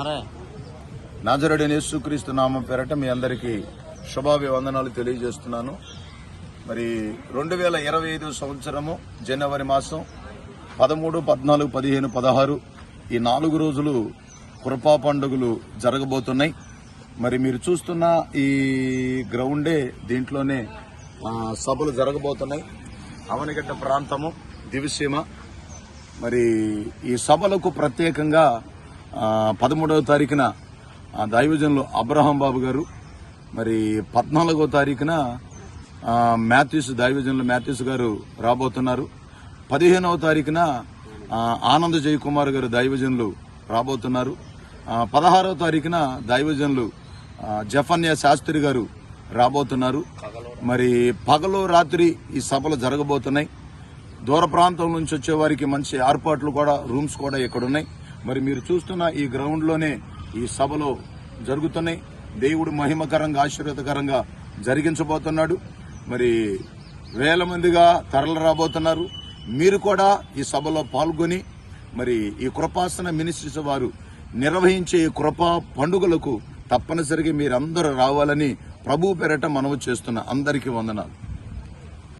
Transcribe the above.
అరే నాజరుడైన యేసుక్రీస్తు నామం పేరట మీ అందరికీ శుభాభివందనాలు తెలియజేస్తున్నాను. మరి రెండు వేల ఇరవై ఐదు సంవత్సరము జనవరి మాసం పదమూడు పద్నాలుగు పదిహేను పదహారు ఈ నాలుగు రోజులు కృపా పండుగలు జరగబోతున్నాయి. మరి మీరు చూస్తున్న ఈ గ్రౌండే దీంట్లోనే సభలు జరగబోతున్నాయి. అవనిగడ్డ ప్రాంతము దివిసీమ. మరి ఈ సభలకు ప్రత్యేకంగా పదమూడవ తారీఖున దైవజనులు అబ్రహాం బాబు గారు మరి పద్నాలుగో తారీఖున మ్యాథ్యూస్ మాథ్యూస్ దైవజనులు మాథ్యూస్ గారు రాబోతున్నారు. పదిహేనవ తారీఖున ఆనంద్ జయకుమార్ గారు దైవజనులు రాబోతున్నారు. పదహారవ తారీఖున దైవజనులు ఆ, జఫన్య శాస్త్రి గారు రాబోతున్నారు. మరి పగలు రాత్రి ఈ సభలు జరగబోతున్నాయి. దూర ప్రాంతం నుంచి వచ్చే వారికి మంచి ఏర్పాట్లు కూడా రూమ్స్ కూడా ఇక్కడ ఉన్నాయి మరి మీరు చూస్తున్న ఈ గ్రౌండ్లోనే ఈ సభలో జరుగుతున్నాయి దేవుడు మహిమకరంగా ఆశీర్వాదకరంగా జరిగించబోతున్నాడు. మరి వేల మందిగా తరలి రాబోతున్నారు. మీరు కూడా ఈ సభలో పాల్గొని మరి ఈ కృపాసన మినిస్ట్రీస్ వారు నిర్వహించే ఈ కృపా పండుగలకు తప్పనిసరిగా మీరందరూ రావాలని ప్రభు పెరట మనవి చేస్తున్న అందరికీ వందనాలు.